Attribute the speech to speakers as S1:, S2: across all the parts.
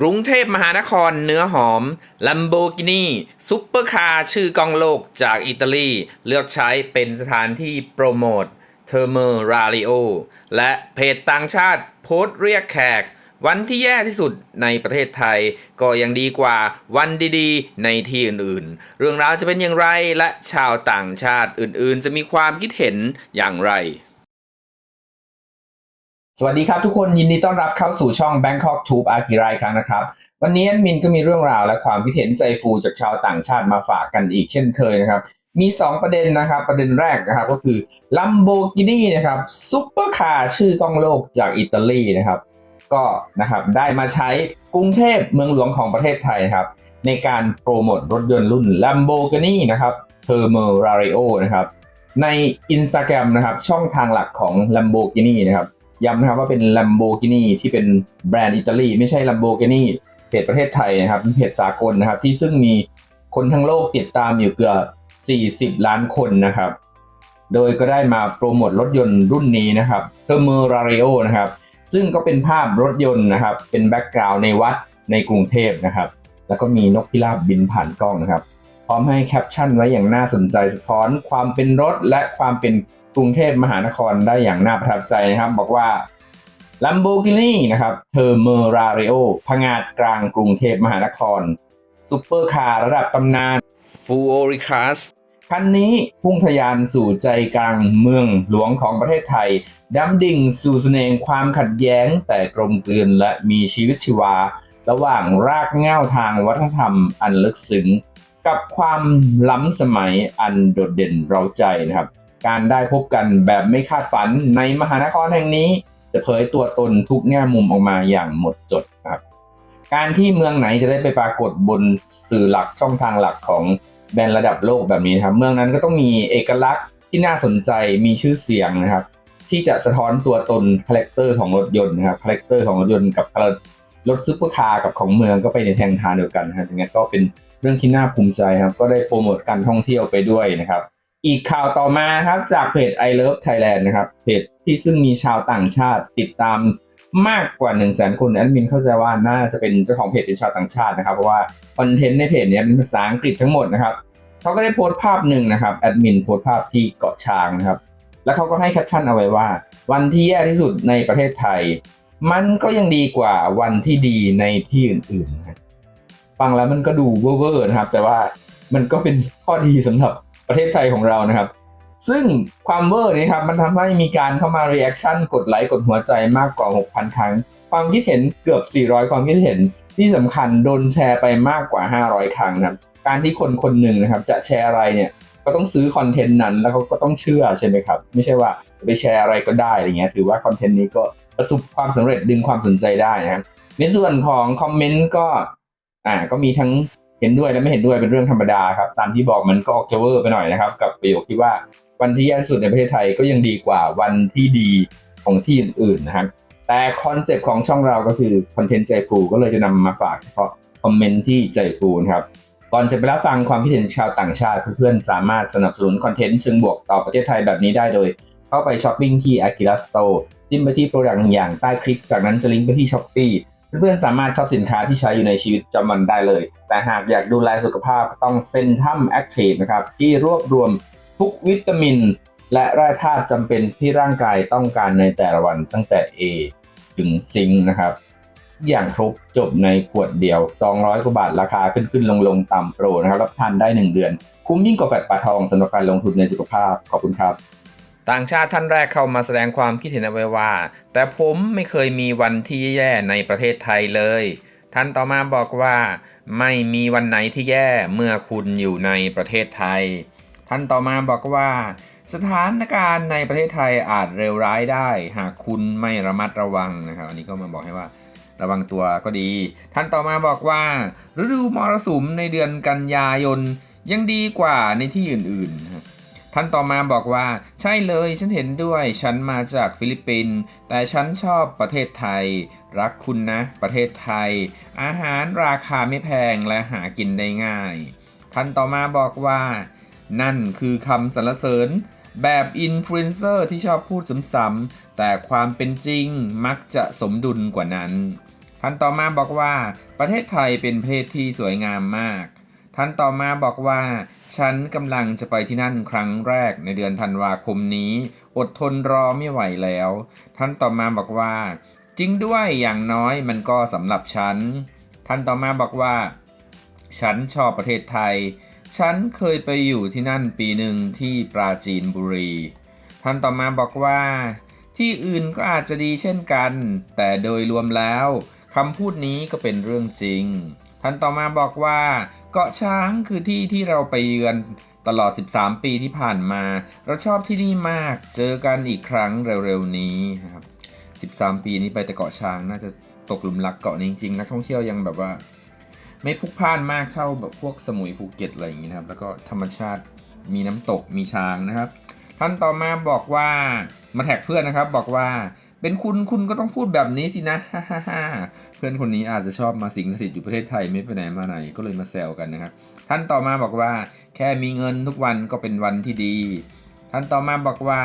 S1: กรุงเทพมหานครเนื้อหอม Lamborghini ซุปเปอร์คาร์ชื่อกองโลกจากอิตาลี เลือกใช้เป็นสถานที่โปรโมทเทอร์เมอร์ราริโอและเพจต่างชาติโพสต์เรียกแขก วันที่แย่ที่สุดในประเทศไทย ก็ยังดีกว่าวันดีๆ ในที่อื่นๆ เรื่องราวจะเป็นอย่างไรและชาวต่างชาติอื่นๆ จะมีความคิดเห็นอย่างไร สวัสดีครับทุกคนยินดีต้อนรับเข้าสู่ช่อง Bangkok Tube อากิรายครั้งนะครับ วันนี้แอดมินก็มีเรื่องราวและความคิดเห็นใจฟูจากชาวต่างชาติมาฝากกันอีกเช่นเคยนะครับ มี 2 ประเด็นนะครับ ประเด็นแรกนะครับก็คือ Lamborghini นะครับซุปเปอร์คาร์ชื่อกล้องโลกจากอิตาลีนะครับ ก็นะครับได้มาใช้กรุงเทพเมืองหลวงของประเทศไทยครับ ในการโปรโมทรถยนต์รุ่น Lamborghini นะครับ t e r m e r a r i o นะครับใน Instagram นะครับช่องทางหลักของ Lamborghini นะครับ ย้ำนะครับว่าเป็น Lamborghini ที่เป็นแบรนด์อิตาลีไม่ใช่ Lamborghini เพจประเทศไทยนะครับเป็นเพจสากลนะครับ ที่ซึ่งมีคนทั้งโลกติดตามอยู่เกือบ 40 ล้านคนนะครับ โดยก็ได้มาโปรโมทรถยนต์รุ่นนี้นะครับ t e r m e r a r i o นะครับ ซึ่งก็เป็นภาพรถยนต์นะครับ เป็นแบ็กกราวน์ในวัดในกรุงเทพนะครับ แล้วก็มีนกพิราบบินผ่านกล้องนะครับ พร้อมให้แคปชั่นไว้อย่างน่าสนใจสะท้อนความเป็นรถและความเป็น กรุงเทพมหานครได้อย่างน่าประทับใจนะครับ บอกว่า Lamborghini นะครับเทอร์เมอราริโอพงาดกลางกรุงเทพมหานครซุปเปอร์คาร์ระดับตำนาน f u o r i c a s คันนี้พุ่งทะยานสู่ใจกลางเมืองหลวงของประเทศไทยดำดิ่งสู่เสน่ห์ความขัดแย้งแต่กลมกลืนและมีชีวิตชีวา ระหว่างรากเหง้าทางวัฒนธรรมอันลึกซึ้ง กับความล้ำสมัยอันโดดเด่นเราใจนะครับ การได้พบกันแบบไม่คาดฝันในมหานครแห่งนี้ จะเผยตัวตนทุกแง่มุมออกมาอย่างหมดจดครับ การที่เมืองไหนจะได้ไปปรากฏบนสื่อหลักช่องทางหลักของแบรนด์ระดับโลกแบบนี้ครับ เมืองนั้นก็ต้องมีเอกลักษณ์ที่น่าสนใจมีชื่อเสียงนะครับ ที่จะสะท้อนตัวตนคาแรคเตอร์ของรถยนต์นะครับคาแรคเตอร์ของรถยนต์กับรถซุปเปอร์คาร์กับของเมืองก็ไปในทางทางเดียวกันนะครับอย่างนี้ก็เป็นเรื่องที่น่าภูมิใจครับ ก็ได้โปรโมทการท่องเที่ยวไปด้วยนะครับ อีกข่าวต่อมาครับจากเพจ I Love Thailand นะครับ เพจที่ซึ่งมีชาวต่างชาติติดตามมากกว่า1 0 0 0 0แสนคนแอดมินเข้าใจว่าน่าจะเป็นเจ้าของเพจเป็นชาวต่างชาตินะครับ เพราะว่าคอนเทนต์ในเพจนี้เป็นภาษาอังกฤษทั้งหมดนะครับเขาก็ได้โพสต์ภาพหนึ่งนะครับแอดมินโพสต์ภาพที่เกาะช้างนะครับ แล้วเขาก็ให้แคปชั่นเอาไว้ว่า วันที่แย่ที่สุดในประเทศไทย มันก็ยังดีกว่าวันที่ดีในที่อื่นๆฟังแล้วมันก็ดูเวอร์ๆนะครับ แต่ว่ามันก็เป็นข้อดีสำหรับ ประเทศไทยของเรานะครับ ซึ่งความเวอร์นี้ครับมันทำให้มีการเข้ามารีแอคชั่นกดไลค์กดหัวใจมากกว่า 6,000 ครั้ง ความคิดเห็นเกือบ 400 ความคิดเห็นที่สำคัญโดนแชร์ไปมากกว่า 500 ครั้งนะครับการที่คนคนหนึ่งนะครับจะแชร์อะไรเนี่ยก็ต้องซื้อคอนเทนต์นั้นแล้วเขาก็ต้องเชื่อใช่ไหมครับไม่ใช่ว่าไปแชร์อะไรก็ได้อะไรเงี้ยถือว่าคอนเทนต์นี้ก็ประสบความสำเร็จดึงความสนใจได้นะครับในส่วนของคอมเมนต์ก็อ่าก็มีทั้ง เห็นด้วยและไม่เห็นด้วยเป็นเรื่องธรรมดาครับตามที่บอกมันก็ออกจะเวอร์ไปหน่อยนะครับ กับประโยคที่ว่าวันที่แย่สุดในประเทศไทยก็ยังดีกว่าวันที่ดีของที่อื่นๆนะครับแต่คอนเซ็ปต์ของช่องเราก็คือคอนเทนต์ใจฟูก็เลยจะนำมาฝากเฉพาะคอมเมนต์ที่ใจฟูนะครับก่อนจะไปรับฟังความคิดเห็นชาวต่างชาติเพื่อนๆสามารถสนับสนุนคอนเทนต์เชิงบวกต่อประเทศไทยแบบนี้ได้โดย เข้าไปช้อปปิ้งที่ Akira Store จิ้มไปที่โปรดักต์อย่างใต้คลิป จากนั้นจะลิงก์ไปที่ Shopee เพื่อนๆสามารถชอบสินค้าที่ใช้อยู่ในชีวิตประจำวันได้เลย แต่หากอยากดูแลสุขภาพต้องเซนทัมแอคทีฟนะครับที่รวบรวมทุกวิตามิน และแร่ธาตุจำเป็นที่ร่างกายต้องการในแต่ละวันตั้งแต่ A ถึงซิงนะครับ อย่างครบจบในขวดเดียว 200 กว่าบาทราคาขึ้นขึ้นลงลงต่ำโปรนะครับรับทานได้ 1 เดือน คุ้มยิ่งกว่าแฟดปลาทองสำหรับการลงทุนในสุขภาพขอบคุณครับ ต่างชาติท่านแรกเข้ามาแสดงความคิดเห็นเอาไว้ว่า แต่ผมไม่เคยมีวันที่แย่ในประเทศไทยเลย ท่านต่อมาบอกว่า ไม่มีวันไหนที่แย่เมื่อคุณอยู่ในประเทศไทย ท่านต่อมาบอกว่า สถานการณ์ในประเทศไทยอาจเร็วร้ายได้ หากคุณไม่ระมัดระวังนะครับ อันนี้ก็มาบอกให้ว่าระวังตัวก็ดี ท่านต่อมาบอกว่า ฤดูมรสุมในเดือนกันยายนยังดีกว่าในที่อื่นๆ ท่านต่อมาบอกว่า ใช่เลยฉันเห็นด้วย ฉันมาจากฟิลิปปินส์แต่ฉันชอบประเทศไทย รักคุณนะ ประเทศไทย อาหารราคาไม่แพงและหากินได้ง่าย ท่านต่อมาบอกว่า นั่นคือคำสรรเสริญแบบอินฟลูเอนเซอร์ที่ชอบพูดซ้ำๆแต่ความเป็นจริงมักจะสมดุลกว่านั้น ท่านต่อมาบอกว่า ประเทศไทยเป็นประเทศที่สวยงามมาก ท่านต่อมาบอกว่า ฉันกำลังจะไปที่นั่นครั้งแรกในเดือนธันวาคมนี้ อดทนรอไม่ไหวแล้ว ท่านต่อมาบอกว่า จริงด้วยอย่างน้อยมันก็สำหรับฉัน ท่านต่อมาบอกว่า ฉันชอบประเทศไทย ฉันเคยไปอยู่ที่นั่นปีหนึ่งที่ปราจีนบุรี ท่านต่อมาบอกว่า ที่อื่นก็อาจจะดีเช่นกัน แต่โดยรวมแล้วคำพูดนี้ก็เป็นเรื่องจริง ท่านต่อมาบอกว่าเกาะช้างคือที่ที่เราไปเยือนตลอด 13 ปีที่ผ่านมา เราชอบที่นี่มาก เจอกันอีกครั้งเร็วๆนี้ครับ 13 ปีนี้ไปแต่เกาะช้างน่าจะตกหลุมรักเกาะนี้จริงๆ นักท่องเที่ยวยังแบบว่า ไม่พุกพล่านมากเท่าแบบพวกสมุยภูเก็ตอะไรอย่างนี้นะครับ แล้วก็ธรรมชาติมีน้ำตกมีช้างนะครับ ท่านต่อมาบอกว่ามาแท็กเพื่อนนะครับบอกว่า เป็นคุณคุณก็ต้องพูดแบบนี้สินะฮ่าฮ่าฮ่าเพื่อนคนนี้อาจจะชอบมาสิงสถิตอยู่ประเทศไทยไม่ไปไหนมาไหนก็เลยมาแซวกันนะครับท่านต่อมาบอกว่า แค่มีเงินทุกวันก็เป็นวันที่ดี ท่านต่อมาบอกว่า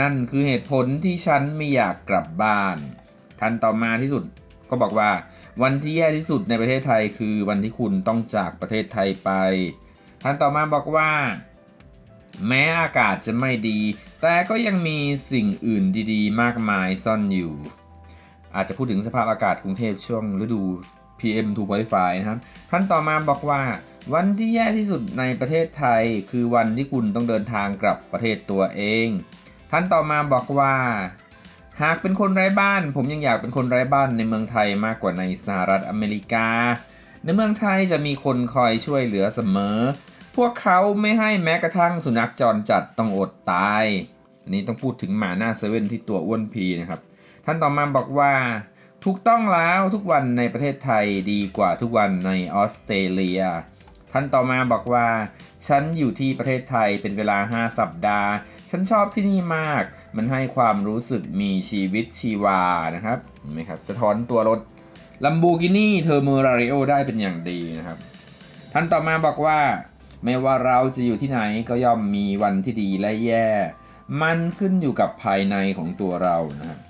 S1: นั่นคือเหตุผลที่ฉันไม่อยากกลับบ้าน ท่านต่อมาที่สุดก็บอกว่า วันที่แย่ที่สุดในประเทศไทย คือวันที่คุณต้องจากประเทศไทยไป ท่านต่อมาบอกว่า แม้อากาศจะไม่ดี แต่ก็ยังมีสิ่งอื่นดีๆ มากมายซ่อนอยู่ อาจจะพูดถึงสภาพอากาศกรุงเทพช่วงฤดู PM 2.5นะครับท่านต่อมาบอกว่า วันที่แย่ที่สุดในประเทศไทย คือวันที่คุณต้องเดินทางกลับประเทศตัวเอง ท่านต่อมาบอกว่า หากเป็นคนไร้บ้าน ผมยังอยากเป็นคนไร้บ้านในเมืองไทยมากกว่าในสหรัฐอเมริกา ในเมืองไทยจะมีคนคอยช่วยเหลือเสมอ พวกเขาไม่ให้แม้กระทั่งสุนัขจรจัดต้องอดตาย อันนี้ต้องพูดถึงหมาหน้าเซเว่นที่ตัวอ้วนพีนะครับ ท่านต่อมาบอกว่า ถูกต้องแล้วทุกวันในประเทศไทยดีกว่าทุกวันในออสเตรเลีย ท่านต่อมาบอกว่า ฉันอยู่ที่ประเทศไทยเป็นเวลา 5 สัปดาห์ ฉันชอบที่นี่มาก มันให้ความรู้สึกมีชีวิตชีวานะครับเห็นไหมครับ สะท้อนตัวรถ Lamborghini t e r m e r a r i o ได้เป็นอย่างดีนะครับ ท่านต่อมาบอกว่า ไม่ว่าเราจะอยู่ที่ไหนก็ย่อมมีวันที่ดีและแย่ มันขึ้นอยู่กับภายในของตัวเรานะครับ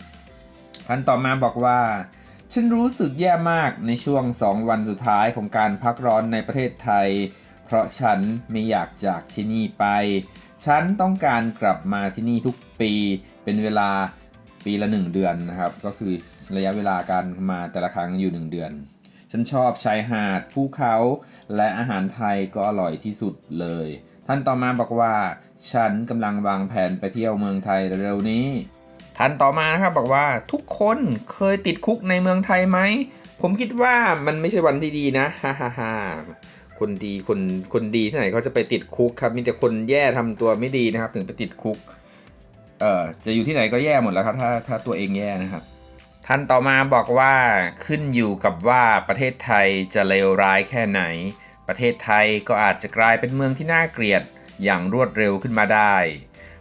S1: ท่านต่อมาบอกว่า ฉันรู้สึกแย่มากในช่วง2วันสุดท้ายของการพักร้อนในประเทศไทย เพราะฉันไม่อยากจากที่นี่ไป ฉันต้องการกลับมาที่นี่ทุกปีเป็นเวลาปีละ 1 เดือนนะครับ ก็คือระยะเวลาการมาแต่ละครั้งอยู่ 1 เดือน ฉันชอบชายหาดภูเขาและอาหารไทยก็อร่อยที่สุดเลย ท่านต่อมาบอกว่า ฉันกำลังวางแผนไปเที่ยวเมืองไทยเร็วนี้ ท่านต่อมานะครับบอกว่าทุกคนเคยติดคุกในเมืองไทยไหม ผมคิดว่ามันไม่ใช่วันที่ดีนะฮ่าฮ่าฮ่าคนดีคนคนดีที่ไหนเขาจะไปติดคุกครับมีแต่คนแย่ทำตัวไม่ดีนะครับ ถึงไปติดคุก เอ่อจะอยู่ที่ไหนก็แย่หมดแล้วครับ ถ้าถ้าตัวเองแย่นะครับ ท่านต่อมาบอกว่าขึ้นอยู่กับว่าประเทศไทยจะเลวร้ายแค่ไหน ประเทศไทยก็อาจจะกลายเป็นเมืองที่น่าเกลียดอย่างรวดเร็วขึ้นมาได้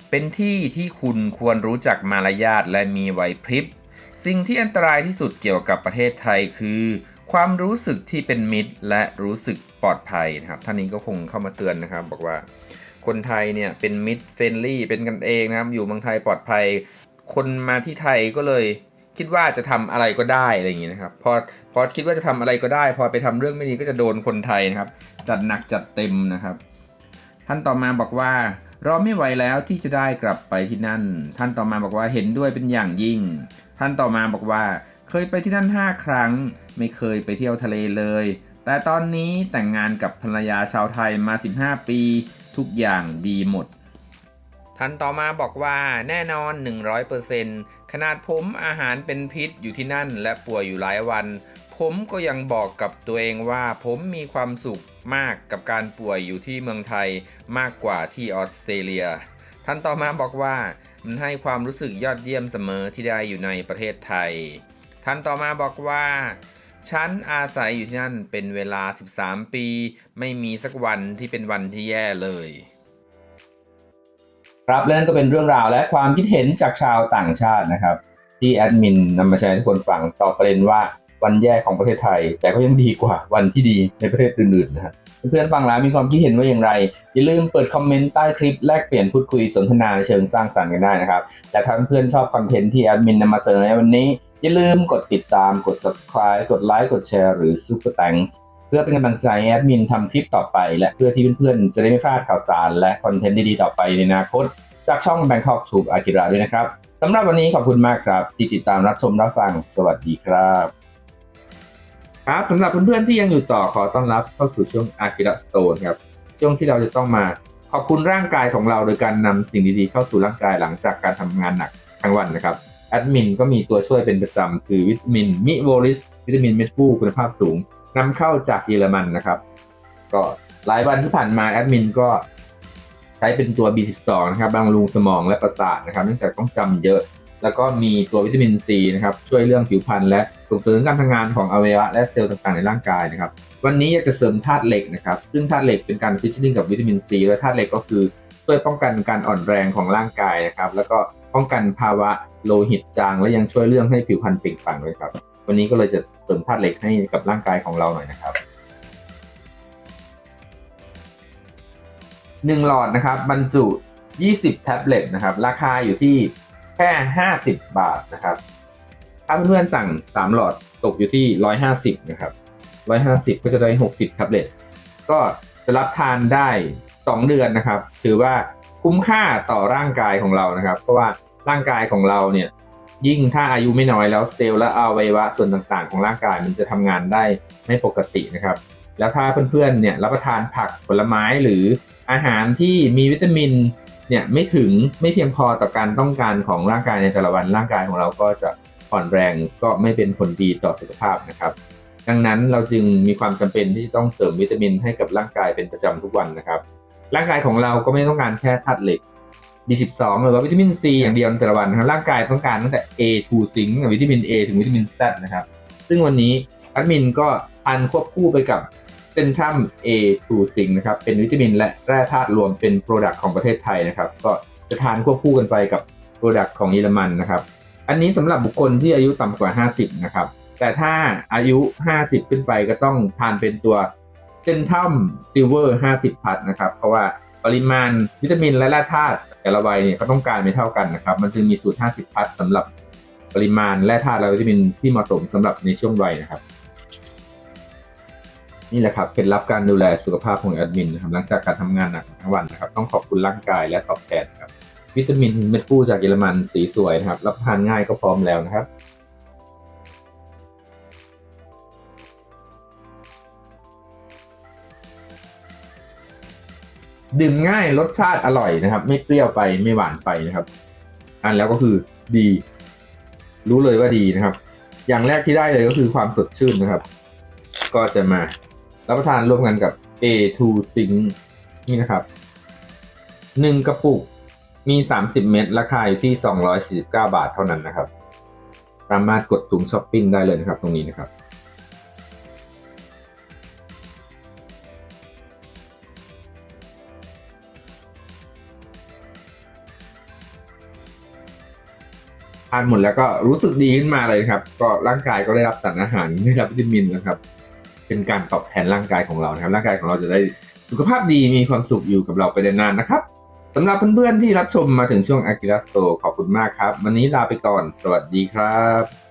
S1: เป็นที่ที่คุณควรรู้จักมารยาทและมีไหวพริบ สิ่งที่อันตรายที่สุดเกี่ยวกับประเทศไทยคือ ความรู้สึกที่เป็นมิตรและรู้สึกปลอดภัยนะครับ ท่านนี้ก็คงเข้ามาเตือนนะครับ บอกว่า คนไทยเนี่ยเป็นมิตรเฟรนลี่เป็นกันเองนะครับ อยู่เมืองไทยปลอดภัย คนมาที่ไทยก็เลย คิดว่าจะทำอะไรก็ได้อะไรอย่างนี้นะครับพอพอคิดว่าจะทำอะไรก็ได้ พอไปทำเรื่องไม่ดีก็จะโดนคนไทยนะครับ จัดหนักจัดเต็มนะครับ ท่านต่อมาบอกว่าเรอไม่ไหวแล้วที่จะได้กลับไปที่นั่น ท่านต่อมาบอกว่าเห็นด้วยเป็นอย่างยิ่ง ท่านต่อมาบอกว่า เคยไปที่นั่น 5 ครั้ง ไม่เคยไปเที่ยวทะเลเลย แต่ตอนนี้แต่งงานกับภรรยาชาวไทยมา 15 ปี ทุกอย่างดีหมด ท่านต่อมาบอกว่าแน่นอน 100%ขนาดผมอาหารเป็นพิษอยู่ที่นั่นและป่วยอยู่หลายวัน ผมก็ยังบอกกับตัวเองว่าผมมีความสุขมากกับการป่วยอยู่ที่เมืองไทยมากกว่าที่ออสเตรเลีย ท่านต่อมาบอกว่ามันให้ความรู้สึกยอดเยี่ยมเสมอที่ได้อยู่ในประเทศไทย ท่านต่อมาบอกว่าฉันอาศัยอยู่ที่นั่นเป็นเวลา 13 ปี ไม่มีสักวันที่เป็นวันที่แย่เลย ครับและนั่นก็เป็นเรื่องราวและความคิดเห็นจากชาวต่างชาตินะครับ ที่แอดมินนำมาแชร์ให้ทุกคนฟังต่อประเด็นว่าวันแย่ของประเทศไทย แต่ก็ยังดีกว่าวันที่ดีในประเทศอื่นๆนะครับเพื่อนๆฟังแล้วมีความคิดเห็นว่าอย่างไร อย่าลืมเปิดคอมเมนต์ใต้คลิปแลกเปลี่ยนพูดคุยสนทนาในเชิงสร้างสรรค์กันได้นะครับแต่ถ้าเพื่อนชอบคอนเทนต์ที่แอดมินนำมาเสนอในวันนี้ อย่าลืมกดติดตามกด subscribe กดไลค์กดแชร์หรือ super thanks เพื่อเป็นกำลังใจแอดมินทำคลิปต่อไป และเพื่อที่เพื่อนๆ จะได้ไม่พลาดข่าวสาร และคอนเทนต์ดีๆ ต่อไปในอนาคต จากช่อง Bangkok Tube Akira ด้วยนะครับสำหรับวันนี้ขอบคุณมากครับ ที่ติดตามรับชมรับฟัง สวัสดีครับ ครับสำหรับเพื่อนๆที่ยังอยู่ต่อขอต้อนรับเข้าสู่ช่วง Akira Stone ครับช่วงที่เราจะต้องมาขอบคุณร่างกายของเราโดยการนำสิ่งดีๆเข้าสู่ร่างกายหลังจากการทำงานหนักทั้งวันนะครับแอดมินก็มีตัวช่วยเป็นประจำคือวิตามินมิโวลิสวิตามินเม็ดฟูคุณภาพสูง นำเข้าจากเยอรมันนะครับ ก็หลายวันที่ผ่านมาแอดมินก็ใช้เป็นตัว B12 นะครับบำรุงสมองและประสาทนะครับเนื่องจากต้องจำเยอะ แล้วก็มีตัววิตามินซีนะครับช่วยเรื่องผิวพรรณและส่งเสริมการทำงานของอวัยวะและเซลล์ต่างๆในร่างกายนะครับ วันนี้อยากจะเสริมธาตุเหล็กนะครับ ซึ่งธาตุเหล็กเป็นการฟิชชิ่งกับวิตามินซีและธาตุเหล็กก็คือช่วยป้องกันการอ่อนแรงของร่างกายนะครับ แล้วก็ป้องกันภาวะโลหิตจางและยังช่วยเรื่องให้ผิวพรรณเปล่งปลั่งด้วยครับ วันนี้ก็เลยจะเสริมธาตุเหล็กให้กับร่างกายของเราหน่อยนะครับหนึ่งหลอดนะครับบรรจุ 20 แท็บเล็ตนะครับ ราคาอยู่ที่แค่ 50 บาทนะครับ ถ้าเพื่อนๆสั่ง 3 หลอดตกอยู่ที่ 150 นะครับ 150 ก็จะได้ 60 แท็บเล็ต ก็จะรับทานได้ 2 เดือนนะครับ ถือว่าคุ้มค่าต่อร่างกายของเรานะครับ เพราะว่าร่างกายของเราเนี่ย ยิ่งถ้าอายุไม่น้อยแล้วเซลล์และอวัยวะส่วนต่างๆ ของร่างกายมันจะทำงานได้ไม่ปกตินะครับ แล้วถ้าเพื่อนๆเนี่ยรับประทานผักผลไม้หรืออาหารที่มีวิตามินเนี่ยไม่ถึงไม่เพียงพอต่อการต้องการของร่างกายในแต่ละวันร่างกายของเราก็จะอ่อนแรงก็ไม่เป็นผลดีต่อสุขภาพนะครับ ดังนั้นเราจึงมีความจำเป็นที่จะต้องเสริมวิตามินให้กับร่างกายเป็นประจำทุกวันนะครับ ร่างกายของเราก็ไม่ต้องการแค่ธาตุเหล็ก B12 หรือว่าวิตามิน C อย่างเดียวในแต่ละวันนะครับร่างกายต้องการตั้งแต่ A to ซิงค์วิตามิน A ถึงวิตามิน Z นะครับ ซึ่งวันนี้แอดมินก็ทานควบคู่ไปกับเซนชัม A to Zinc นะครับเป็นวิตามินและแร่ธาตุรวมเป็นโปรดักต์ของประเทศไทยนะครับก็จะทานควบคู่กันไปกับโปรดักต์ของเยอรมันนะครับ อันนี้สำหรับบุคคลที่อายุต่ำกว่า 50 นะครับ แต่ถ้าอายุ 50 ขึ้นไปก็ต้องทานเป็นตัวเซนทัมซิลเวอร์ 50 พัทนะครับ เพราะว่าปริมาณวิตามินและแร่ธาตุแต่ละวัยเนี่ยเขาต้องการไม่เท่ากันนะครับ มันจึงมีสูตร 50 พัทสำหรับปริมาณแร่ธาตุและวิตามินที่เหมาะสมสำหรับในช่วงวัยนะครับ นี่แหละครับเคล็ดลับการดูแลสุขภาพของแอดมินนะครับหลังจากการทำงานหนักทั้งวันนะครับ ต้องขอบคุณร่างกายและตอบแทนครับ วิตามินเม็ดฟูจากเยอรมันสีสวยนะครับ รับประทานง่ายก็พร้อมแล้วนะครับ ดื่มง่ายรสชาติอร่อยนะครับ ไม่เปรี้ยวไปไม่หวานไปนะครับ อันแล้วก็คือดี รู้เลยว่าดีนะครับ อย่างแรกที่ได้เลยก็คือความสดชื่นนะครับ ก็จะมารับประทานร่วมกันกับ A2 Zinc นี่นะครับหนึ่งกระปุกมี 30 เม็ดราคาอยู่ที่ 249 บาทเท่านั้นนะครับ สามารถกดถุงช้อปปิ้งได้เลยนะครับตรงนี้นะครับ ทานหมดแล้วก็รู้สึกดีขึ้นมาเลยครับ ก็ร่างกายก็ได้รับสารอาหารได้รับวิตามินนะครับ เป็นการตอบแทนร่างกายของเรานะครับ ร่างกายของเราจะได้สุขภาพดีมีความสุขอยู่กับเราไปนานๆนะครับสำหรับเพื่อนๆที่รับชมมาถึงช่วงอากิระโตขอบคุณมากครับ วันนี้ลาไปก่อน สวัสดีครับ